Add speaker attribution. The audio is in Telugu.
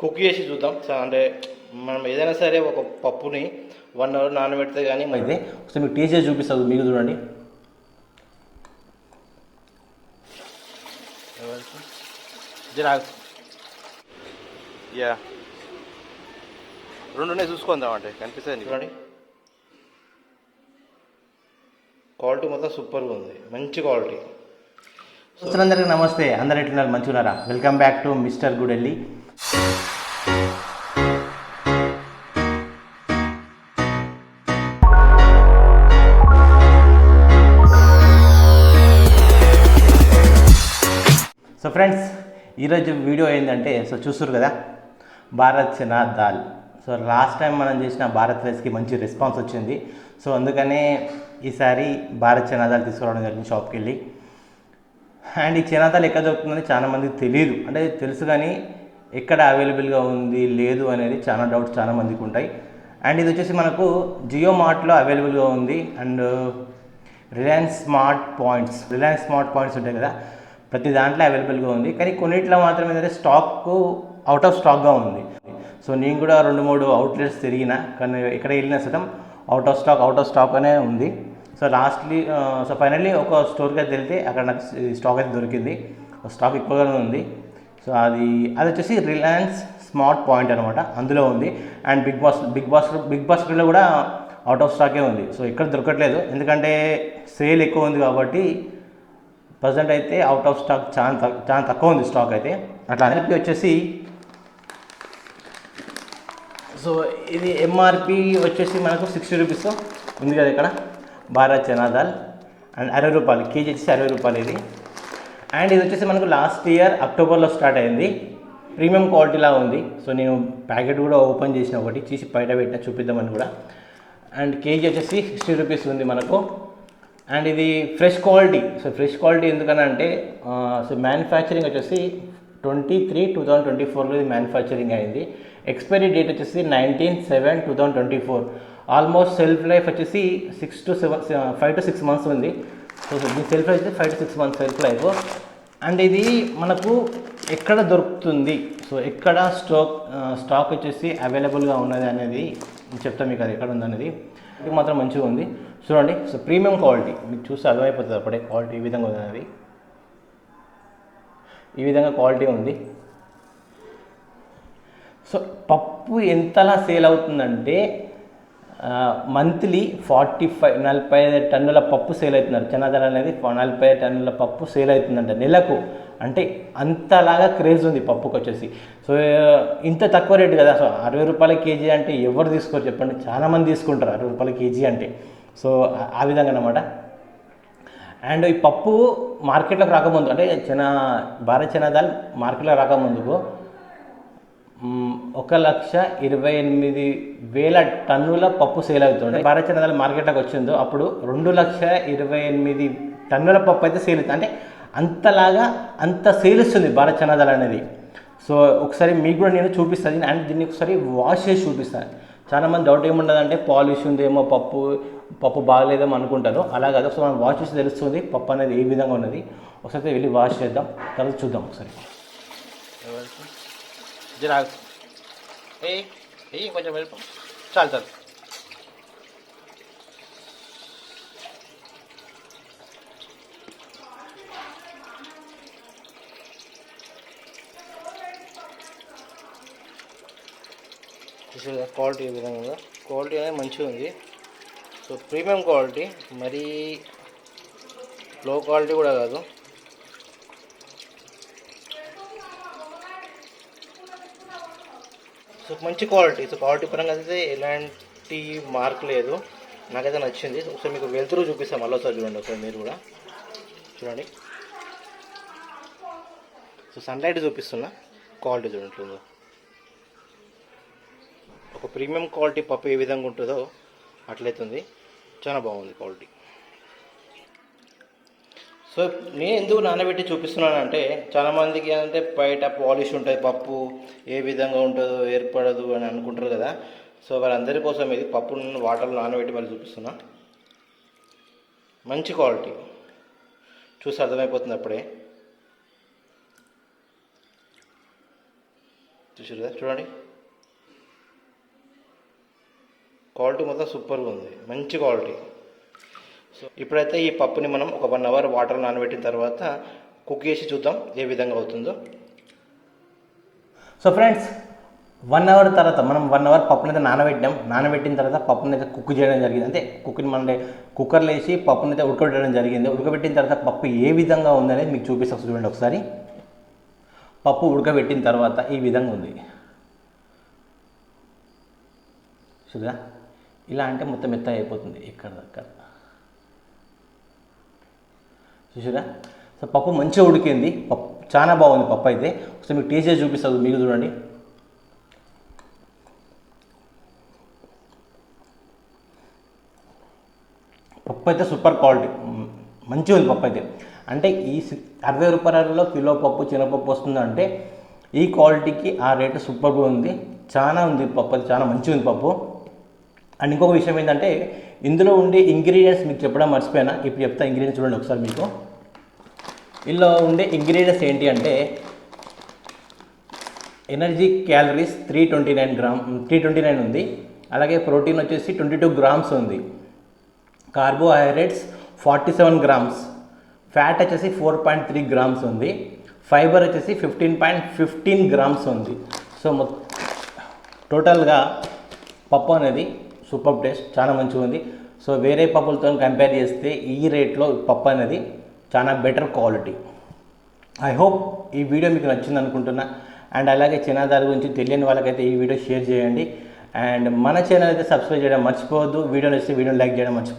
Speaker 1: కుక్ చేసి చూద్దాం అంటే మనం ఏదైనా సరే ఒక పప్పుని వన్ అవర్ నానబెడితే కానీ
Speaker 2: అయితే ఒకసారి మీకు టేస్ట్ చేసి చూపిస్తుంది మీకు చూడండి
Speaker 1: యా రెండునే చూసుకుందాం అంటే కనిపిస్తుంది చూడండి. క్వాలిటీ మొత్తం సూపర్గా ఉంది మంచి క్వాలిటీ.
Speaker 2: అందరికీ నమస్తే అందరు ఎట్లున్నారు? మంచిగున్నారా? Welcome back to mister Gudelli. So friends ఈరోజు వీడియో ఏంటంటే సో చూస్తారు కదా Bharat chana dal. So last time మనం చేసిన భారత్ రైస్కి మంచి రెస్పాన్స్ వచ్చింది. సో అందుకనే ఈసారి భారత్ చనా దాల్ తీసుకురావడం జరిగింది షాప్కి వెళ్ళి అండ్ ఈ చనాదాలు ఎక్కడ దొరుకుతుందని చాలామందికి తెలియదు అంటే తెలుసు కానీ ఎక్కడ అవైలబుల్గా ఉంది లేదు అనేది చాలా డౌట్స్ చాలా మందికి ఉంటాయి. అండ్ ఇది వచ్చేసి మనకు జియో మార్ట్లో అవైలబుల్గా ఉంది. And Reliance smart points Reliance smart points ఉంటాయి కదా ప్రతి దాంట్లో అవైలబుల్గా ఉంది. కానీ కొన్నిట్లో మాత్రం ఏంటంటే స్టాక్ అవుట్ ఆఫ్ స్టాక్గా ఉంది. సో నేను కూడా రెండు మూడు అవుట్లెట్స్ తిరిగిన కానీ ఎక్కడ వెళ్ళినా సతం out of stock out of stock అనే ఉంది. సో లాస్ట్లీ సో ఫైనల్లీ ఒక స్టోర్కి అయితే వెళ్తే అక్కడ నాకు స్టాక్ అయితే దొరికింది. స్టాక్ ఎక్కువగానే ఉంది. సో అది అది వచ్చేసి రిలయన్స్ స్మార్ట్ పాయింట్ అనమాట. అందులో ఉంది. And big boss big boss big బాస్కెట్లో కూడా అవుట్ ఆఫ్ స్టాకే ఉంది. సో ఇక్కడ దొరకట్లేదు. ఎందుకంటే సేల్ ఎక్కువ ఉంది కాబట్టి ప్రజెంట్ అయితే అవుట్ ఆఫ్ స్టాక్ చాలా చాలా తక్కువ ఉంది స్టాక్ అయితే. అట్లా అనేది వచ్చేసి సో ఇది ఎంఆర్పి వచ్చేసి మనకు సిక్స్టీ రూపీస్ ఉంది కదా ఇక్కడ? భారత్ చనా దాల్ అండ్ అరవై రూపాయలు కేజీ వచ్చేసి అరవై రూపాయలు ఇది. అండ్ ఇది వచ్చేసి మనకు లాస్ట్ ఇయర్ అక్టోబర్లో స్టార్ట్ అయింది. ప్రీమియం క్వాలిటీలా ఉంది. సో నేను ప్యాకెట్ కూడా ఓపెన్ చేసిన ఒకటి తీసి బయట పెట్టిన చూపిద్దామని కూడా. అండ్ కేజీ వచ్చేసి సిక్స్టీ రూపీస్ ఉంది మనకు. అండ్ ఇది fresh quality. So fresh quality ఎందుకనంటే సో మ్యానుఫ్యాక్చరింగ్ వచ్చేసి twenty three two thousand twenty ఫోర్లో ఇది మ్యానుఫ్యాక్చరింగ్ అయింది. ఎక్స్పైరీ డేట్ వచ్చేసి nineteen seven two thousand twenty four almost self life వచ్చేసి six to seven five to six months ఉంది so me self life five to six months self life and ఇది మనకు ఎక్కడ దొరుకుతుంది? సో ఎక్కడ స్టాక్ స్టాక్ వచ్చేసి అవైలబుల్గా ఉన్నది అనేది చెప్తాను మీకు అది ఎక్కడ ఉందనేది. ఇది మాత్రం మంచిగా ఉంది. చూడండి సో ప్రీమియం క్వాలిటీ. మీకు చూస్తే అర్థమైపోతుంది అప్పుడే క్వాలిటీ ఈ విధంగా ఉంది అనేది. ఈ విధంగా క్వాలిటీ ఉంది. సో పప్పు ఎంతలా సేల్ అవుతుందంటే మంత్లీ ఫార్టీ ఫైవ్ నలభై ఐదు టన్నుల పప్పు సేల్ అవుతున్నారు. చనాదాలు అనేది నలభై ఐదు టన్నుల పప్పు సేల్ అవుతుందంట నెలకు. అంటే అంతలాగా క్రేజ్ ఉంది పప్పుకి వచ్చేసి. సో ఇంత తక్కువ రేటు కదా. సో అరవై రూపాయల కేజీ అంటే ఎవరు తీసుకోరు చెప్పండి. చాలా మంది తీసుకుంటారు అరవై రూపాయల కేజీ అంటే. సో ఆ- విధంగా అనమాట అండ్ ఈ పప్పు మార్కెట్లోకి రాకముందు అంటే చనా భారత్ చనా దాల్ మార్కెట్లో రాకముందుకు ఒక లక్ష ఇరవై ఎనిమిది వేల టన్నుల పప్పు సేల్ అవుతుంది భారత చనా దాల్ మార్కెట్లోకి వచ్చిందో అప్పుడు రెండు లక్ష ఇరవై ఎనిమిది టన్నుల పప్పు అయితే సేల్ అవుతుంది. అంటే అంతలాగా అంత సేల్ ఇస్తుంది భారత్ చనా అనేది. సో ఒకసారి మీకు కూడా నేను చూపిస్తాను అండ్ దీన్ని ఒకసారి వాష్ చేసి చూపిస్తాను చాలా మంది డౌట్ ఏముండదంటే పాలిష్ ఉందేమో పప్పు పప్పు బాగలేదేమో అనుకుంటారు. అలా కాదు ఒకసారి మనం వాష్ చేసి తెలుస్తుంది పప్పు అనేది ఏ విధంగా ఉన్నది. ఒకసారి వెళ్ళి వాష్ చేద్దాం తర్వాత చూద్దాం ఒకసారి.
Speaker 1: ఏ కొంచెం వెళ్ళిపో. చాలు చాలు. చూసారా క్వాలిటీ విధంగా. క్వాలిటీ అనేది మంచిగా ఉంది. సో ప్రీమియం క్వాలిటీ మరీ లో క్వాలిటీ కూడా కాదు. సో మంచి క్వాలిటీ సో క్వాలిటీ పరంగా అయితే ఎలాంటి మార్క్ లేదు. నాకైతే నచ్చింది. ఒకసారి మీకు వెళ్తురు చూపిస్తాం. మళ్ళీ ఒకసారి చూడండి. ఒకసారి మీరు కూడా. చూడండి. సో సన్లైట్ చూపిస్తున్నా. క్వాలిటీ చూడండి. ఒక ప్రీమియం క్వాలిటీ పప్పు ఏ విధంగా ఉంటుందో అట్లయితుంది. చాలా బాగుంది క్వాలిటీ. సో నేను ఎందుకు నానబెట్టి చూపిస్తున్నానంటే చాలామందికి ఏంటంటే బయట పాలిష్ ఉంటుంది పప్పు ఏ విధంగా ఉంటుందో ఏర్పడదు అని అనుకుంటారు కదా. సో వాళ్ళందరి కోసం ఇది పప్పును వాటర్లో నానబెట్టి మళ్ళీ చూపిస్తున్నా. మంచి క్వాలిటీ. చూసి అర్థమైపోతుంది అప్పుడే. చూసారు కదా చూడండి. క్వాలిటీ మొత్తం సూపర్గా ఉంది. మంచి క్వాలిటీ. సో ఇప్పుడైతే ఈ పప్పుని మనం ఒక వన్ అవర్ వాటర్ నానబెట్టిన తర్వాత కుక్ చేసి చూద్దాం ఏ విధంగా అవుతుందో.
Speaker 2: సో ఫ్రెండ్స్ వన్ అవర్ తర్వాత మనం వన్ అవర్ పప్పుని అయితే నానబెట్టాం నానబెట్టిన తర్వాత పప్పుని అయితే కుక్ చేయడం జరిగింది. అంటే కుక్ని మన కుక్కర్లో వేసి పప్పుని అయితే ఉడకబెట్టడం జరిగింది. ఉడకబెట్టిన తర్వాత పప్పు ఏ విధంగా ఉందనేది మీకు చూపిస్తాను చూడండి ఒకసారి. పప్పు ఉడకబెట్టిన తర్వాత ఈ విధంగా ఉంది. చూద్దా ఇలా అంటే మొత్తం మెత్త అయిపోతుంది ఇక్కడ దగ్గర చూసారా సో పప్పు మంచిగా ఉడికింది. పప్పు చాలా బాగుంది పప్పు అయితే. సో మీకు టేస్ట్ చేసి చూపిస్తుంది మీకు చూడండి. పప్పు అయితే సూపర్ క్వాలిటీ. మంచిగా ఉంది పప్పు అయితే. అంటే ఈ అరవై రూపాయలలో కిలో పప్పు చిన్నపప్పు వస్తుందంటే ఈ క్వాలిటీకి ఆ రేటు సూపర్గా ఉంది. చాలా ఉంది పప్పు అది చాలా మంచిగా ఉంది పప్పు. అండ్ ఇంకొక విషయం ఏంటంటే ఇందులో ఉండే ఇంగ్రీడియంట్స్ మీకు చెప్పడం మర్చిపోయినా? ఇప్పుడు చెప్తా ఇంగ్రీడియంట్స్ చూడండి ఒకసారి మీకు. ఇందులో ఉండే ఇంగ్రీడియంట్స్ ఏంటి అంటే energy calories three twenty nine gram three twenty nine ఉంది. అలాగే ప్రోటీన్ వచ్చేసి ట్వంటీ టూ గ్రామ్స్ ఉంది. Carbohydrates forty seven grams fat వచ్చేసి ఫోర్ పాయింట్ త్రీ గ్రామ్స్ ఉంది. ఫైబర్ వచ్చేసి ఫిఫ్టీన్ పాయింట్ ఫిఫ్టీన్ గ్రామ్స్ ఉంది. సో మొత్తం టోటల్గా పప్పు అనేది సూపర్ టేస్ట్ చాలా మంచిగా ఉంది. సో వేరే పప్పులతో కంపేర్ చేస్తే ఈ రేట్లో పప్పు అనేది చాలా బెటర్ క్వాలిటీ ఐ హోప్ ఈ వీడియో మీకు నచ్చింది అనుకుంటున్నా. అండ్ అలాగే చిన్నదారి గురించి తెలియని వాళ్ళకైతే ఈ వీడియో షేర్ చేయండి. అండ్ మన ఛానల్ అయితే సబ్స్క్రైబ్ చేయడం మర్చిపోవద్దు. వీడియో నచ్చితే వీడియో లైక్ చేయడం మర్చిపోవద్దు